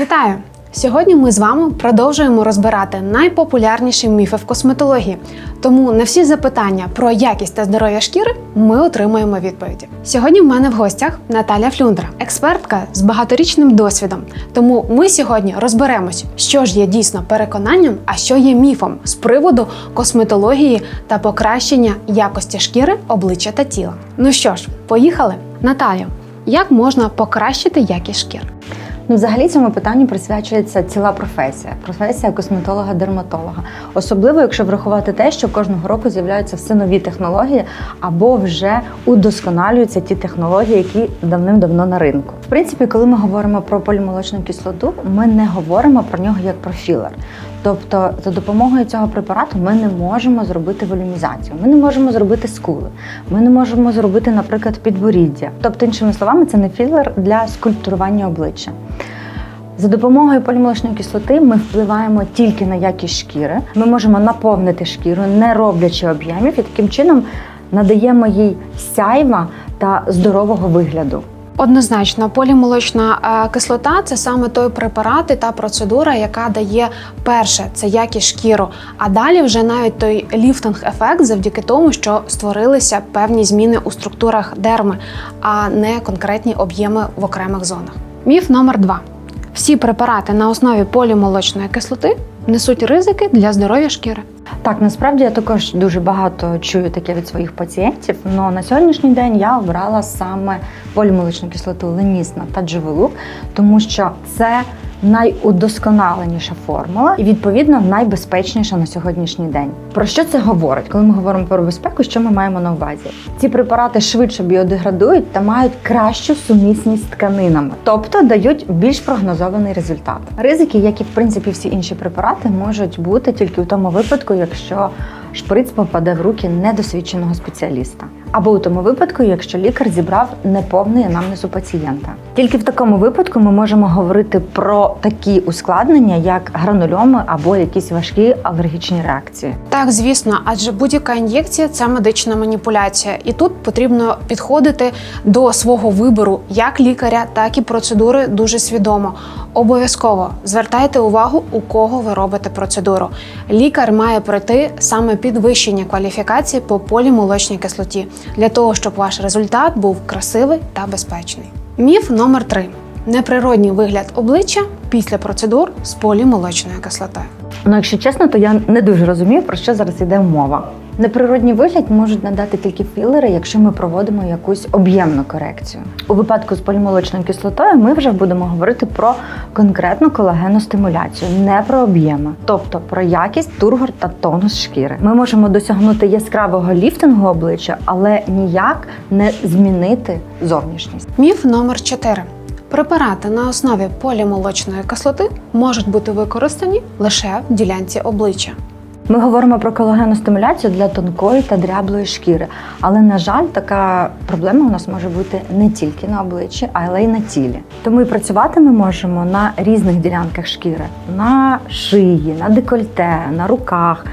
Вітаю! Сьогодні ми з вами продовжуємо розбирати найпопулярніші міфи в косметології. Тому на всі запитання про якість та здоров'я шкіри ми отримуємо відповіді. Сьогодні в мене в гостях Наталя Флюндра, експертка з багаторічним досвідом. Тому ми сьогодні розберемось, що ж є дійсно переконанням, а що є міфом з приводу косметології та покращення якості шкіри, обличчя та тіла. Ну що ж, поїхали? Наталю, як можна покращити якість шкіри? Ну, взагалі цьому питанню присвячується ціла професія професія косметолога-дерматолога. Особливо, якщо врахувати те, що кожного року з'являються все нові технології або вже удосконалюються ті технології, які давним-давно на ринку. В принципі, коли ми говоримо про полімолочну кислоту, ми не говоримо про нього як про філер. Тобто, за допомогою цього препарату ми не можемо зробити волюмізацію, ми не можемо зробити скули, ми не можемо зробити, наприклад, підборіддя. Тобто, іншими словами, це не філер для скульптурування обличчя. За допомогою полімолочної кислоти ми впливаємо тільки на якість шкіри. Ми можемо наповнити шкіру, не роблячи об'ємів, і таким чином надаємо їй сяйва та здорового вигляду. Однозначно, полімолочна е, кислота це саме той препарат і та процедура, яка дає перше це якість шкіру, а далі вже навіть той ліфтинг-ефект завдяки тому, що створилися певні зміни у структурах дерми, а не конкретні об'єми в окремих зонах. Міф номер два: всі препарати на основі полімолочної кислоти несуть ризики для здоров'я шкіри. Так, насправді я також дуже багато чую таке від своїх пацієнтів. але на сьогоднішній день я обрала саме полімолочну кислоту Ленісна та Джевелук, тому що це найудосконаленіша формула і відповідно найбезпечніша на сьогоднішній день. Про що це говорить? Коли ми говоримо про безпеку, що ми маємо на увазі? Ці препарати швидше біодеградують та мають кращу сумісність з тканинами, тобто дають більш прогнозований результат. Ризики, як і в принципі всі інші препарати, можуть бути тільки у тому випадку, якщо шприц попаде в руки недосвідченого спеціаліста. Або у тому випадку, якщо лікар зібрав неповний анамнез пацієнта. Тільки в такому випадку ми можемо говорити про такі ускладнення, як гранульоми або якісь важкі алергічні реакції. Так, звісно, адже будь-яка ін'єкція це медична маніпуляція, і тут потрібно підходити до свого вибору як лікаря, так і процедури дуже свідомо. Обов'язково звертайте увагу, у кого ви робите процедуру. Лікар має пройти саме підвищення кваліфікації по полімолочній кислоті для того, щоб ваш результат був красивий та безпечний. Міф номер 3 неприродній вигляд обличчя після процедур з полімолочною кислотою. Ну, якщо чесно, то я не дуже розумію, про що зараз йде мова. Неприродній вигляд можуть надати тільки філери, якщо ми проводимо якусь об'ємну корекцію. У випадку з полімолочною кислотою ми вже будемо говорити про конкретну колагенну стимуляцію, не про об'єми, тобто про якість, тургор та тонус шкіри. Ми можемо досягнути яскравого ліфтингу обличчя, але ніяк не змінити зовнішність. Міф номер 4 Препарати на основі полімолочної кислоти можуть бути використані лише в ділянці обличчя. Ми говоримо про колагенну стимуляцію для тонкої та дряблої шкіри. Але, на жаль, така проблема у нас може бути не тільки на обличчі, але й на тілі. Тому і працювати ми можемо на різних ділянках шкіри: на шиї, на декольте, на руках.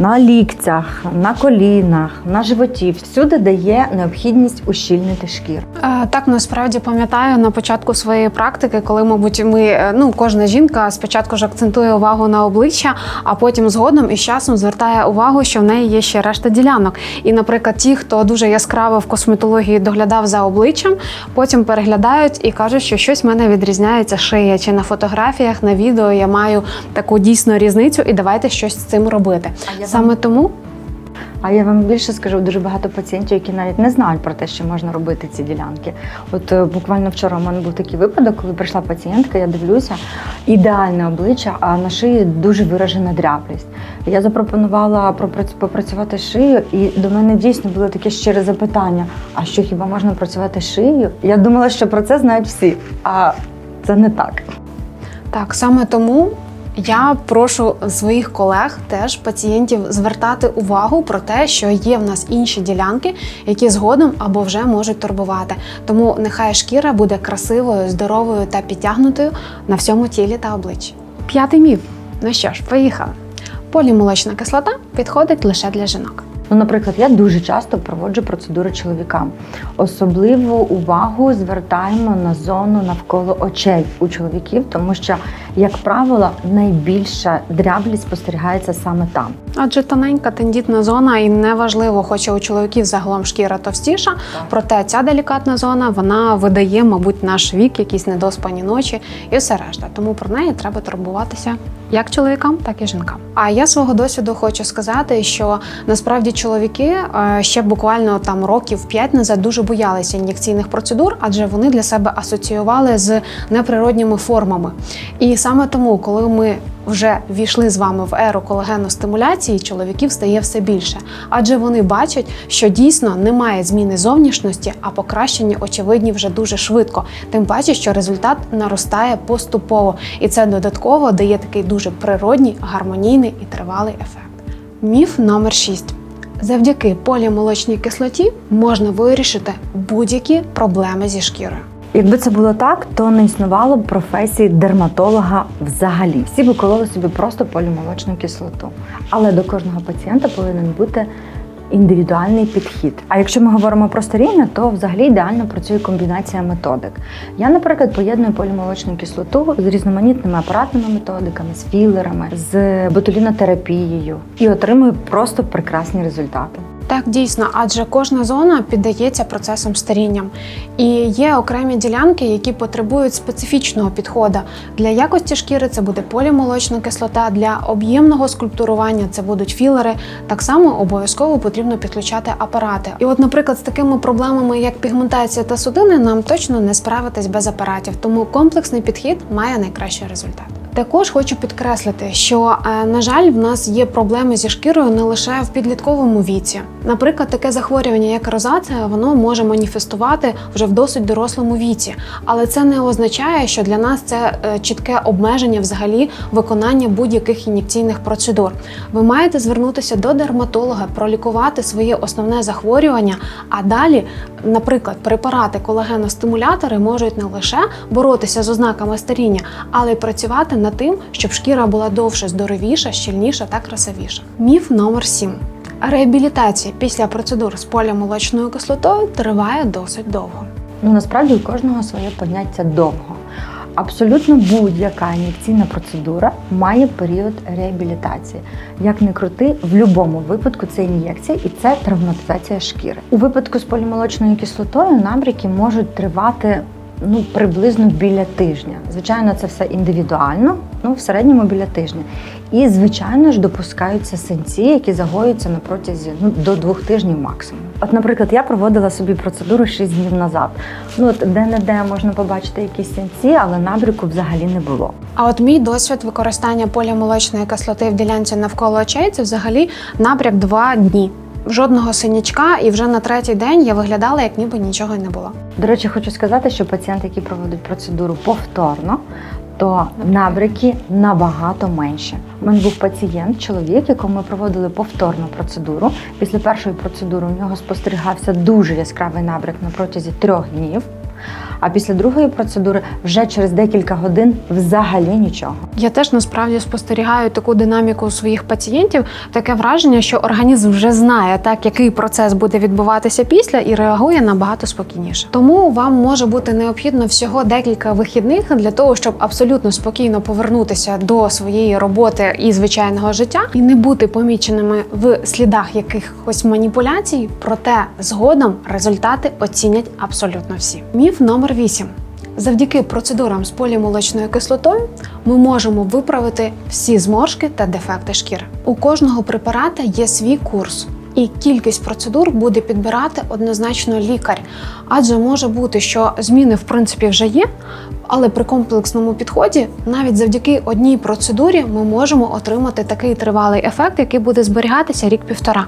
На ліктях, на колінах, на животі всюди дає необхідність ущільнити шкіру. Е, Так, насправді пам'ятаю на початку своєї практики, коли, мабуть, ми е, ну кожна жінка спочатку ж акцентує увагу на обличчя, а потім згодом із часом звертає увагу, що в неї є ще решта ділянок. І, наприклад, ті, хто дуже яскраво в косметології доглядав за обличчям, потім переглядають і кажуть, що щось в мене відрізняється шия, чи на фотографіях, на відео я маю таку дійсну різницю, і давайте щось з цим робити. А я Саме тому А я вам більше скажу, дуже багато пацієнтів, які навіть не знають про те, що можна робити ці ділянки. От е, буквально вчора у мене був такий випадок, коли прийшла пацієнтка, я дивлюся, ідеальне обличчя, а на шиї дуже виражена дряблість. Я запропонувала попрацювати з шиєю, і до мене дійсно було таке щире запитання: а що хіба можна працювати шиєю? Я думала, що про це знають всі, а це не так. Так, саме тому я прошу своїх колег, теж пацієнтів, звертати увагу про те, що є в нас інші ділянки, які згодом або вже можуть турбувати. Тому нехай шкіра буде красивою, здоровою та підтягнутою на всьому тілі та обличчі. П'ятий міф. Ну що ж, поїхали. Полімолочна кислота підходить лише для жінок. Ну, наприклад, я дуже часто проводжу процедури чоловікам. Особливу увагу звертаємо на зону навколо очей у чоловіків, тому що, як правило, найбільша дряблість спостерігається саме там. Адже тоненька тендітна зона, і неважливо, хоча у чоловіків загалом шкіра товстіша, проте ця делікатна зона вона видає, мабуть, наш вік, якісь недоспані ночі і все решта. Тому про неї треба турбуватися як чоловікам, так і жінкам. А я свого досвіду хочу сказати, що насправді чоловіки е, ще буквально там років 5 назад дуже боялися ін'єкційних процедур, адже вони для себе асоціювали з неприродніми формами. І саме тому, коли ми вже війшли з вами в еру колагеностимуляції, чоловіків стає все більше, адже вони бачать, що дійсно немає зміни зовнішності, а покращення очевидні вже дуже швидко. Тим паче, що результат наростає поступово, і це додатково дає такий дуже природній, гармонійний і тривалий ефект. Міф номер 6. Завдяки полімолочній кислоті можна вирішити будь-які проблеми зі шкірою. Якби це було так, то не існувало б професії дерматолога взагалі. Всі би кололи собі просто полімолочну кислоту. Але до кожного пацієнта повинен бути індивідуальний підхід. А якщо ми говоримо про старіння, то взагалі ідеально працює комбінація методик. Я, наприклад, поєдную полімолочну кислоту з різноманітними апаратними методиками, з філерами, з ботулінотерапією і отримую просто прекрасні результати. Так, дійсно, адже кожна зона піддається процесам старіння. І є окремі ділянки, які потребують специфічного підходу. Для якості шкіри це буде полімолочна кислота, для об'ємного скульптурування це будуть філери. Так само обов'язково потрібно підключати апарати. І, от, наприклад, з такими проблемами, як пігментація та судини, нам точно не справитись без апаратів, тому комплексний підхід має найкращий результат. Також хочу підкреслити, що, е, на жаль, в нас є проблеми зі шкірою не лише в підлітковому віці. Наприклад, таке захворювання, як розація, воно може маніфестувати вже в досить дорослому віці, але це не означає, що для нас це е, чітке обмеження взагалі виконання будь-яких ін'єкційних процедур. Ви маєте звернутися до дерматолога, пролікувати своє основне захворювання, а далі, наприклад, препарати колагеностимулятори можуть не лише боротися з ознаками старіння, але й працювати над тим, щоб шкіра була довше, здоровіша, щільніша та красивіша. Міф номер 7. Реабілітація після процедур з полімолочною кислотою триває досить довго. Ну насправді у кожного своє поняття довго. Абсолютно будь-яка ін'єкційна процедура має період реабілітації. Як не крути, в будь-якому випадку це ін'єкція і це травматизація шкіри. У випадку з полімолочною кислотою набряки можуть тривати ну приблизно біля тижня. Звичайно, це все індивідуально, ну в середньому біля тижня. І звичайно ж допускаються синці, які загоюються на протязі ну до двох тижнів максимум. От, наприклад, я проводила собі процедуру 6 днів назад. Ну от де-не-де можна побачити якісь синці, але набряку взагалі не було. А от мій досвід використання полімолочної кислоти в ділянці навколо очей це взагалі набряк два дні. Жодного синячка, і вже на третій день я виглядала, як ніби нічого й не було. До речі, хочу сказати, що пацієнти, які проводять процедуру повторно, то набряки набагато менше. У мене був пацієнт, чоловік, якому ми проводили повторну процедуру. Після першої процедури у нього спостерігався дуже яскравий набряк на протязі трьох днів. А після другої процедури вже через декілька годин взагалі нічого. Я теж насправді спостерігаю таку динаміку у своїх пацієнтів. Таке враження, що організм вже знає, так який процес буде відбуватися після, і реагує набагато спокійніше. Тому вам може бути необхідно всього декілька вихідних для того, щоб абсолютно спокійно повернутися до своєї роботи і звичайного життя, і не бути поміченими в слідах якихось маніпуляцій. Проте згодом результати оцінять абсолютно всі. Міф номер 8. Завдяки процедурам з полімолочною кислотою ми можемо виправити всі зморшки та дефекти шкіри. У кожного препарата є свій курс. І кількість процедур буде підбирати однозначно лікар, адже може бути, що зміни в принципі вже є, але при комплексному підході, навіть завдяки одній процедурі, ми можемо отримати такий тривалий ефект, який буде зберігатися рік-півтора.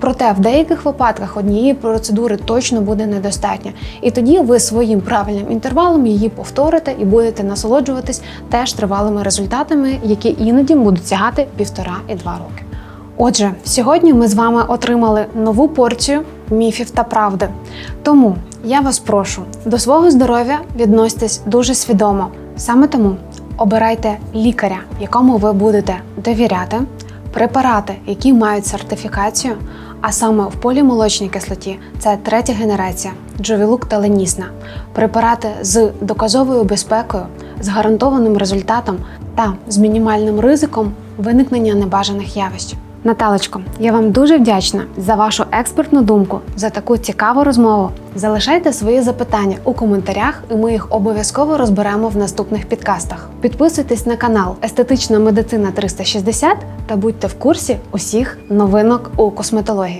Проте в деяких випадках однієї процедури точно буде недостатньо, і тоді ви своїм правильним інтервалом її повторите і будете насолоджуватись теж тривалими результатами, які іноді будуть сягати півтора і два роки. Отже, сьогодні ми з вами отримали нову порцію міфів та правди. Тому я вас прошу до свого здоров'я відноситесь дуже свідомо. Саме тому обирайте лікаря, якому ви будете довіряти, препарати, які мають сертифікацію, А саме в полімолочній кислоті це третя генерація Джовілук та Ленісна. Препарати з доказовою безпекою, з гарантованим результатом та з мінімальним ризиком виникнення небажаних явищ. Наталочко, я вам дуже вдячна за вашу експертну думку, за таку цікаву розмову. Залишайте свої запитання у коментарях, і ми їх обов'язково розберемо в наступних підкастах. Підписуйтесь на канал Естетична медицина 360 та будьте в курсі усіх новинок у косметології.